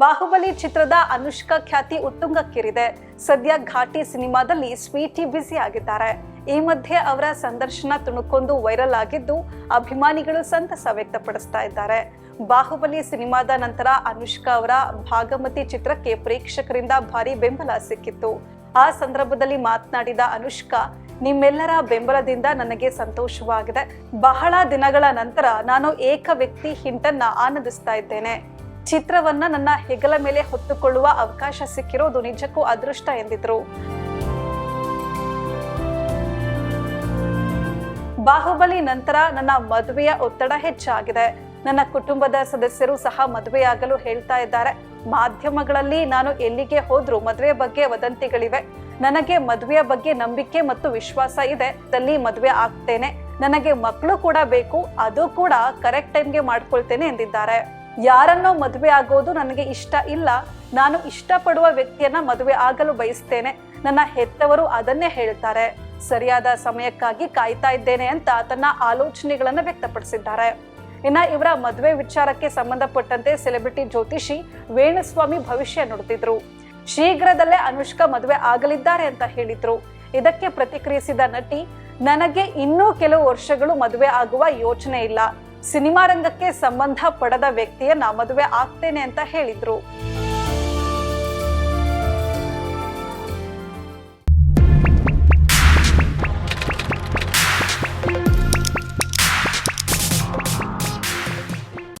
ಬಾಹುಬಲಿ ಚಿತ್ರದ ಅನುಷ್ಕಾ ಖ್ಯಾತಿ ಉತ್ತುಂಗಕ್ಕೇರಿದೆ. ಸದ್ಯ ಘಾಟಿ ಸಿನಿಮಾದಲ್ಲಿ ಸ್ವೀಟಿ ಬ್ಯುಸಿ ಆಗಿದ್ದಾರೆ. ಈ ಮಧ್ಯೆ ಅವರ ಸಂದರ್ಶನ ತುಣುಕೊಂದು ವೈರಲ್ ಆಗಿದ್ದು ಅಭಿಮಾನಿಗಳು ಸಂತಸ ವ್ಯಕ್ತಪಡಿಸ್ತಾ ಇದ್ದಾರೆ. ಬಾಹುಬಲಿ ಸಿನಿಮಾದ ನಂತರ ಅನುಷ್ಕಾ ಅವರ ಭಾಗಮತಿ ಚಿತ್ರಕ್ಕೆ ಪ್ರೇಕ್ಷಕರಿಂದ ಭಾರಿ ಬೆಂಬಲ ಸಿಕ್ಕಿತ್ತು. ಆ ಸಂದರ್ಭದಲ್ಲಿ ಮಾತನಾಡಿದ ಅನುಷ್ಕಾ, ನಿಮ್ಮೆಲ್ಲರ ಬೆಂಬಲದಿಂದ ನನಗೆ ಸಂತೋಷವಾಗಿದೆ. ಬಹಳ ದಿನಗಳ ನಂತರ ನಾನು ಏಕ ವ್ಯಕ್ತಿ ಹಿಂಟನ್ನ ಆನಂದಿಸ್ತಾ ಇದ್ದೇನೆ. ಚಿತ್ರವನ್ನ ನನ್ನ ಹೆಗಲ ಮೇಲೆ ಹೊತ್ತುಕೊಳ್ಳುವ ಅವಕಾಶ ಸಿಕ್ಕಿರೋದು ನಿಜಕ್ಕೂ ಅದೃಷ್ಟ ಎಂದಿದ್ರು. ಬಾಹುಬಲಿ ನಂತರ ನನ್ನ ಮದುವೆಯ ಒತ್ತಡ ಹೆಚ್ಚಾಗಿದೆ. ನನ್ನ ಕುಟುಂಬದ ಸದಸ್ಯರು ಸಹ ಮದುವೆಯಾಗಲು ಹೇಳ್ತಾ ಇದ್ದಾರೆ. ಮಾಧ್ಯಮಗಳಲ್ಲಿ ನಾನು ಎಲ್ಲಿಗೆ ಹೋದ್ರೂ ಮದುವೆ ಬಗ್ಗೆ ವದಂತಿಗಳಿವೆ. ನನಗೆ ಮದುವೆಯ ಬಗ್ಗೆ ನಂಬಿಕೆ ಮತ್ತು ವಿಶ್ವಾಸ ಇದೆ. ಅಲ್ಲಿ ಮದುವೆ ಆಗ್ತೇನೆ. ನನಗೆ ಮಕ್ಕಳು ಕೂಡ ಬೇಕು. ಅದು ಕೂಡ ಕರೆಕ್ಟ್ ಟೈಮ್ಗೆ ಮಾಡ್ಕೊಳ್ತೇನೆ ಎಂದಿದ್ದಾರೆ. ಯಾರನ್ನೋ ಮದುವೆ ಆಗೋದು ನನಗೆ ಇಷ್ಟ ಇಲ್ಲ. ನಾನು ಇಷ್ಟಪಡುವ ವ್ಯಕ್ತಿಯನ್ನ ಮದುವೆ ಆಗಲು ಬಯಸ್ತೇನೆ. ನನ್ನ ಹೆತ್ತವರು ಅದನ್ನೇ ಹೇಳ್ತಾರೆ. ಸರಿಯಾದ ಸಮಯಕ್ಕಾಗಿ ಕಾಯ್ತಾ ಇದ್ದೇನೆ ಅಂತ ತನ್ನ ಆಲೋಚನೆಗಳನ್ನ ವ್ಯಕ್ತಪಡಿಸಿದ್ದಾರೆ. ಇನ್ನ ಇವರ ಮದುವೆ ವಿಚಾರಕ್ಕೆ ಸಂಬಂಧಪಟ್ಟಂತೆ ಸೆಲೆಬ್ರಿಟಿ ಜ್ಯೋತಿಷಿ ವೇಣುಸ್ವಾಮಿ ಭವಿಷ್ಯ ನುಡಿದಿದ್ರು. ಶೀಘ್ರದಲ್ಲೇ ಅನುಷ್ಕಾ ಮದುವೆ ಆಗಲಿದ್ದಾರೆ ಅಂತ ಹೇಳಿದ್ರು. ಇದಕ್ಕೆ ಪ್ರತಿಕ್ರಿಯಿಸಿದ ನಟಿ, ನನಗೆ ಇನ್ನೂ ಕೆಲವು ವರ್ಷಗಳು ಮದುವೆ ಆಗುವ ಯೋಚನೆ ಇಲ್ಲ. ಸಿನಿಮಾ ರಂಗಕ್ಕೆ ಸಂಬಂಧ ಪಡದ ವ್ಯಕ್ತಿಯನ್ನ ಮದುವೆ ಆಗ್ತೇನೆ ಅಂತ ಹೇಳಿದ್ರು.